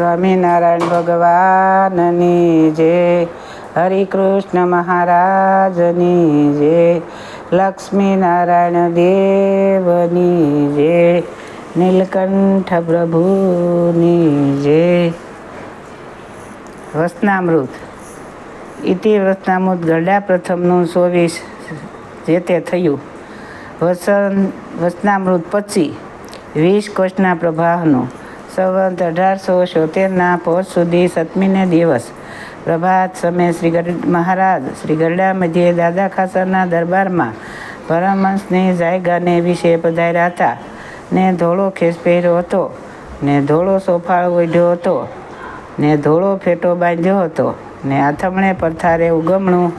સ્વામિનારાયણ ભગવાનની જય હરિકૃષ્ણ મહારાજની જય લક્ષ્મીનારાયણ દેવની જય નીલકંઠ પ્રભુની જય વસનામૃત. ઇતિ વસનામૃત ગરડા પ્રથમનું ચોવીસ જે તે થયું. વસન, વસનામૃત પછી વીસ કોષના પ્રભાવનું સંવંત અઢારસો છોતેરના પોષ સુધી સતમીને દિવસ. પ્રભાત સમયે શ્રી ગરડ મહારાજ શ્રી ગરડા મધ્યે દાદા ખાસરના દરબારમાં પરમહંસની જાયગાને વિશે પધાર્યા હતા ને ધોળો ખેસ પહેર્યો હતો, ને ધોળો સોફાળ ઓઢ્યો હતો, ને ધોળો ફેટો બાંધ્યો હતો, ને આથમણે પરથારે ઉગમણું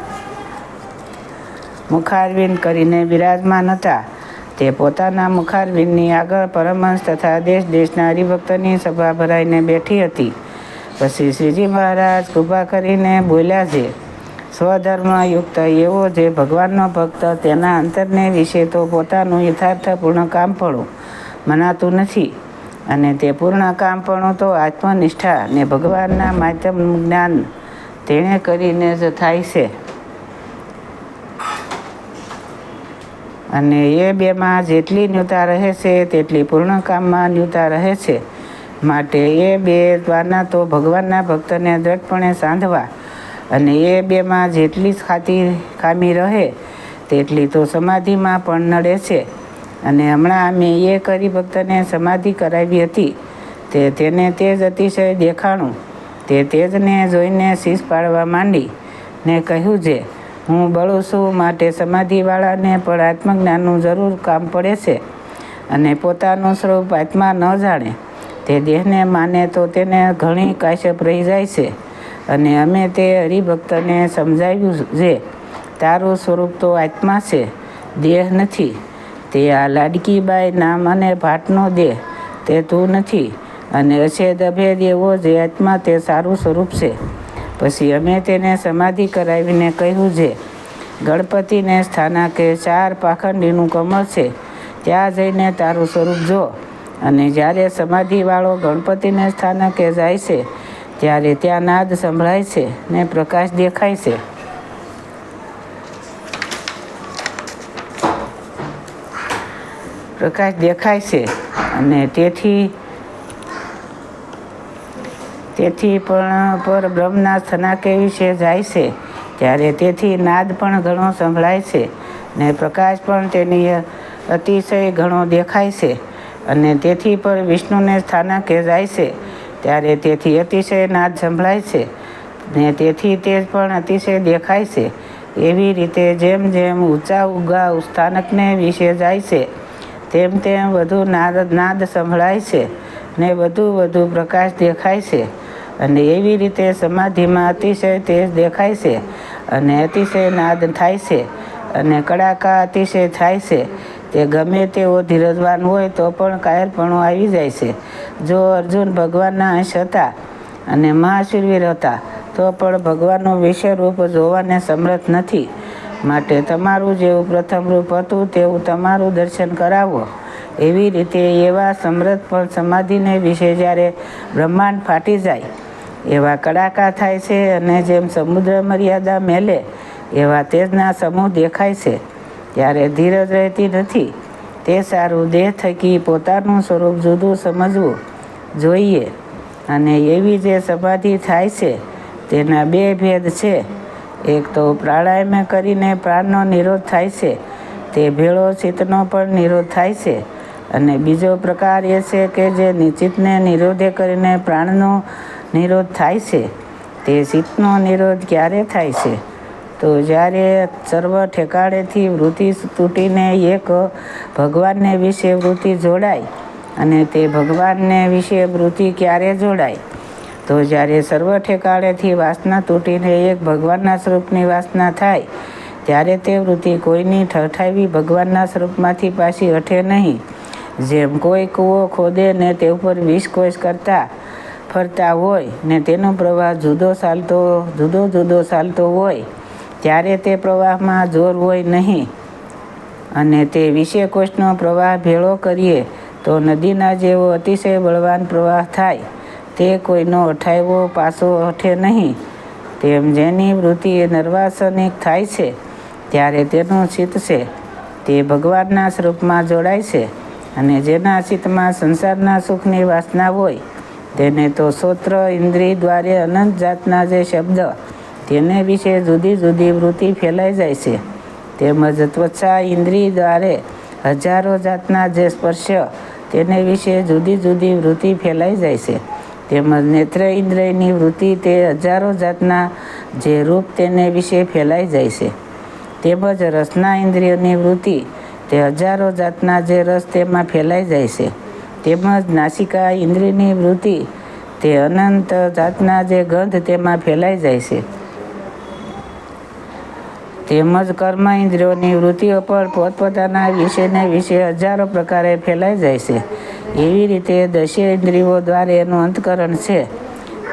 મુખારવિંદ કરીને બિરાજમાન હતા. તે પોતાના મુખારવિંદની આગળ પરમહંસ તથા દેશ દેશના હરિભક્તની સભા ભરાઈને બેઠી હતી. પછી શ્રીજી મહારાજ કૃપા કરીને બોલ્યા છે, સ્વધર્મયુક્ત એવો જે ભગવાનનો ભક્ત તેના અંતરને વિશે તો પોતાનું યથાર્થપૂર્ણ કામ પણ મનાતું નથી. અને તે પૂર્ણ કામ પણ તો આત્મનિષ્ઠા ને ભગવાનના માધ્યમનું જ્ઞાન તેણે કરીને જ થાય છે. અને એ બેમાં જેટલી ન્યૂતા રહે છે, તેટલી પૂર્ણ કામમાં ન્યૂતા રહે છે. માટે એ બે દ્વારના તો ભગવાનના ભક્તને દ્રઢપણે સાંધવા અને એ બેમાં જેટલી ખાતી ખામી રહે, તેટલી તો સમાધિમાં પણ નડે છે. અને હમણાં અમે એ કરી ભક્તને સમાધિ કરાવી હતી, તે તેને તે જ અતિશય દેખાણું, તે તેજને જોઈને શીશ પાડવા માંડી ને કહ્યું છે હું બળું છું, માટે સમાધિવાળાને પણ આત્મજ્ઞાનનું જરૂર કામ પડે છે અને પોતાનું સ્વરૂપ આત્મા ન જાણે. તે દેહને માને તો તેને ઘણી કાશ્યપ રહી જાય છે અને અમે તે હરિભક્તને સમજાવ્યું છે, તારું સ્વરૂપ તો આત્મા છે, દેહ નથી. તે આ લાડકીબાઈ નામ અને ભાટનો દેહ, તે તું નથી અને અછેદ અભેદ એવો જે આત્મા તે સારું સ્વરૂપ છે. પછી અમે તેને સમાધિ કરાવીને કહ્યું છે, ગણપતિને સ્થાનકે ચાર પાખંડીનું કમળ છે, ત્યાં જઈને તારું સ્વરૂપ જો. અને જ્યારે સમાધિવાળો ગણપતિને સ્થાનકે જાય છે, ત્યારે ત્યાં નાદ સંભળાય છે ને પ્રકાશ દેખાય છે. પ્રકાશ દેખાય છે અને તેથી તેથી પણ પર બ્રહ્મના સ્થનાકે વિશે જાય છે. ત્યારે તેથી નાદ પણ ઘણો સંભળાય છે ને પ્રકાશ પણ તેની અતિશય ઘણો દેખાય છે અને તેથી પર વિષ્ણુને સ્થાનકે જાય છે. ત્યારે તેથી અતિશય નાદ સંભળાય છે ને તેથી તે પણ અતિશય દેખાય છે. એવી રીતે જેમ જેમ ઊંચા ઉગા સ્થાનકને વિશે જાય છે, તેમ તેમ વધુ નાદ નાદ સંભળાય છે ને વધુ વધુ પ્રકાશ દેખાય છે. અને એવી રીતે સમાધિમાં અતિશય તેજ દેખાય છે અને અતિશય નાદ થાય છે અને કડાકા અતિશય થાય છે. તે ગમે તેવો ધીરજવાન હોય તો પણ કાયરપણું આવી જાય છે. જો અર્જુન ભગવાનના અંશ હતા અને મહાશૂરવીર હતા, તો પણ ભગવાનનું વિષયરૂપ જોવાને સમર્થ નથી. માટે તમારું જેવું પ્રથમ રૂપ હતું તેવું તમારું દર્શન કરાવો. એવી રીતે એવા સમૃદ્ધ પણ સમાધિને વિશે જ્યારે બ્રહ્માંડ ફાટી જાય એવા કડાકા થાય છે અને જેમ સમુદ્ર મર્યાદા મેલે, એવા તેજના સમૂહ દેખાય છે. ત્યારે ધીરજ રહેતી નથી. તે સારું દેહ થકી પોતાનું સ્વરૂપ જુદું સમજવું જોઈએ અને એવી જે સમાધિ થાય છે, તેના બે ભેદ છે. એક તો પ્રાણાયામ કરીને પ્રાણનો નિરોધ થાય છે, તે ભેળો ચિત્તનો પણ નિરોધ થાય છે. અને બીજો પ્રકાર એ છે કે જે નિશ્ચિતને નિરોધે કરીને પ્રાણનો નિરોધ થાય છે. તે ચિત્તનો નિરોધ ક્યારે થાય છે? તો જ્યારે સર્વ ઠેકાળેથી વૃત્તિ તૂટીને એક ભગવાનને વિશે વૃત્તિ જોડાય અને તે ભગવાનને વિશે વૃત્તિ ક્યારે જોડાય? તો જ્યારે સર્વ ઠેકાળેથી વાસના તૂટીને એક ભગવાનના સ્વરૂપની વાસના થાય, ત્યારે તે વૃત્તિ કોઈની ઠઠાવી ભગવાનના સ્વરૂપમાંથી પાછી હઠે નહીં. જેમ કોઈ કૂવો ખોદે ને તે ઉપર વિષ કોષ કરતા ફરતા હોય ને તેનો પ્રવાહ જુદો ચાલતો, જુદો જુદો ચાલતો હોય, ત્યારે તે પ્રવાહમાં જોર હોય નહીં. અને તે વિષયકોષનો પ્રવાહ ભેળો કરીએ, તો નદીના જેવો અતિશય બળવાન પ્રવાહ થાય. તે કોઈનો અઠાવ્યો પાસો હઠે નહીં. તેમ જેની વૃત્તિ નર્વાસનિક થાય છે, ત્યારે તેનું ચિત્ત છે. તે ભગવાનના સ્વરૂપમાં જોડાય છે અને જેના ચિત્તમાં સંસારના સુખની વાસના હોય તેને તો શ્રોત્ર ઇન્દ્રિય દ્વારે અનંત જાતના જે શબ્દ, તેને વિશે જુદી જુદી વૃત્તિ ફેલાઈ જાય છે. તેમજ ત્વચા ઇન્દ્રિય દ્વારે હજારો જાતના જે સ્પર્શ, તેને વિશે જુદી જુદી વૃત્તિ ફેલાઈ જાય છે. તેમજ નેત્ર ઇન્દ્રિયની વૃત્તિ તે હજારો જાતના જે રૂપ તેને વિશે ફેલાઈ જાય છે. તેમજ રસના ઇન્દ્રિયોની વૃત્તિ તે હજારો જાતના જે રસ તેમાં ફેલાઈ જાય છે. તેમજ નાસિકા ઇન્દ્રિયની વૃત્તિ, તે અનંત જાતના જે ગંધ તેમાં ફેલાઈ જાય છે. તેમજ કર્મ ઇન્દ્રિયોની વૃત્તિઓ પર પોતપોતાના વિષયને વિશે હજારો પ્રકારે ફેલાઈ જાય છે. એવી રીતે દશે ઇન્દ્રિયો દ્વારા એનું અંતકરણ છે.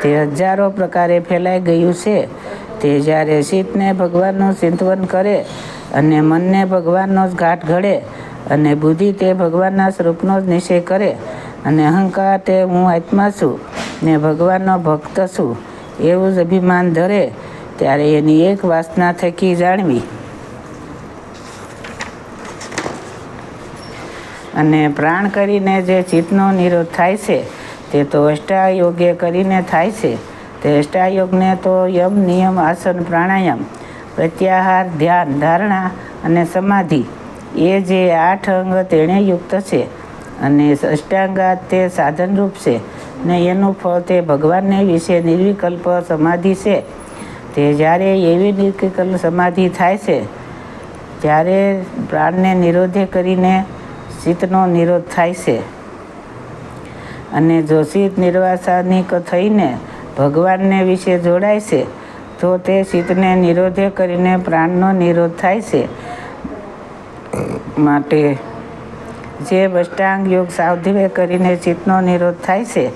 તે હજારો પ્રકારે ફેલાઈ ગયું છે. તે જ્યારે શીતને ભગવાનનું ચિંતવન કરે અને મનને ભગવાનનો જ ઘાટ ઘડે અને બુદ્ધિ તે ભગવાનના સ્વરૂપનો જ નિશ્ચય કરે અને અહંકાર તે હું આત્મા છું ને ભગવાનનો ભક્ત છું એવું જ અભિમાન ધરે ત્યારે એની એક વાસના થકી જાણવી. અને પ્રાણ કરીને જે ચિત્તનો નિરોધ થાય છે, તે તો અષ્ટાયોગે કરીને થાય છે. તે અષ્ટાયોગને તો યમ, નિયમ, આસન, પ્રાણાયામ, પ્રત્યાહાર, ધ્યાન, ધારણા અને સમાધિ એ જે આઠ અંગ તેણે યુક્ત છે અને અષ્ટાંગાત તે સાધનરૂપ છે ને એનું ફળ તે ભગવાનને વિશે નિર્વિકલ્પ સમાધિ છે. તે જ્યારે એવી નિર્વિકલ્પ સમાધિ થાય છે, ત્યારે પ્રાણને નિરોધે કરીને ચિત્તનો નિરોધ થાય છે. અને જો ચિત્ત નિર્વાસાનિક થઈને ભગવાનને વિશે જોડાય છે, તો તે ચિત્તને નિરોધે કરીને પ્રાણનો નિરોધ થાય છે. માટે. જે અષ્ટાંગ યોગ સાવધિવે કરીને ચિત્તનો નિરોધ થાય છે,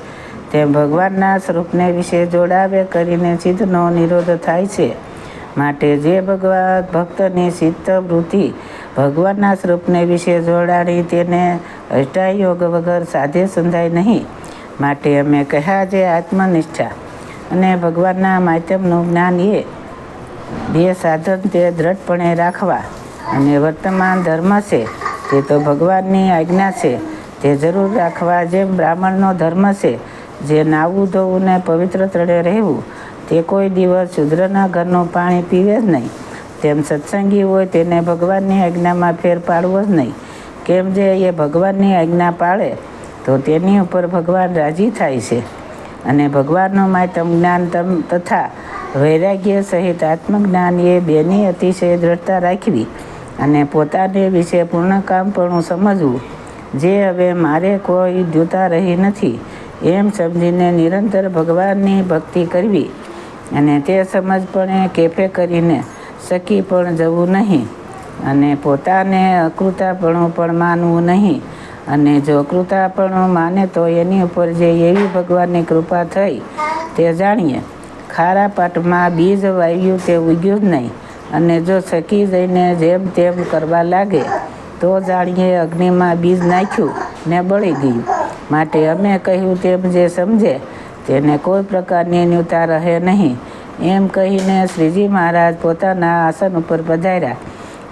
તે ભગવાનના સ્વરૂપને વિશે જોડાવે કરીને ચિત્તનો નિરોધ થાય છે. માટે જે ભગવાન ભક્તની ચિત્ત વૃત્તિ ભગવાનના સ્વરૂપને વિશે જોડાણી તેને અષ્ટાયોગ વગર સાધે સંધાય નહીં. માટે અમે કહ્યા જે આત્મનિષ્ઠા અને ભગવાનના માધ્યમનું જ્ઞાન એ બે સાધન તે દ્રઢપણે રાખવા અને વર્તમાન ધર્મ છે, તે તો ભગવાનની આજ્ઞા છે. તે જરૂર રાખવા જેમ બ્રાહ્મણનો ધર્મ છે, જે નાવું ધોવું ને પવિત્ર તળે રહેવું, તે કોઈ દિવસ શુદ્રના ઘરનું પાણી પીવે જ નહીં. તેમ સત્સંગી હોય તેને ભગવાનની આજ્ઞામાં ફેર પાડવો જ નહીં. કેમ જે એ ભગવાનની આજ્ઞા પાળે, તો તેની ઉપર ભગવાન રાજી થાય છે. અને ભગવાનનું માતમ જ્ઞાન તમ તથા વૈરાગ્ય સહિત આત્મજ્ઞાન એ બેની અતિશય દ્રઢતા રાખવી. અને પોતાને વિશે પૂર્ણ કામપણું સમજવું. જે હવે મારે કોઈ જોતા રહી નથી, એમ સમજીને નિરંતર ભગવાનની ભક્તિ કરવી. અને તે સમજપણે કેફે કરીને શકી પણ જવું નહીં. અને પોતાને અકૃતાપણું પણ માનવું નહીં. અને જો અકૃતાપણું માને તો એની ઉપર જે એવી ભગવાનની કૃપા થઈ, તે જાણીએ. ખારા પાટમાં બીજ વાવ્યું તે ઉગ્યું જ નહીં. અને જો છકી જઈને જેમ તેમ કરવા લાગે, તો જાણીએ અગ્નિમાં બીજ નાખ્યું ને બળી ગયું. માટે અમે કહ્યું, તેમ જે સમજે, તેને કોઈ પ્રકારની ન્યૂતા રહે નહીં. એમ કહીને શ્રીજી મહારાજ પોતાના આસન ઉપર પધાર્યા.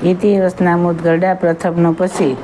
ઇતિ મુદગરડા ગરડા પ્રથમનું પછી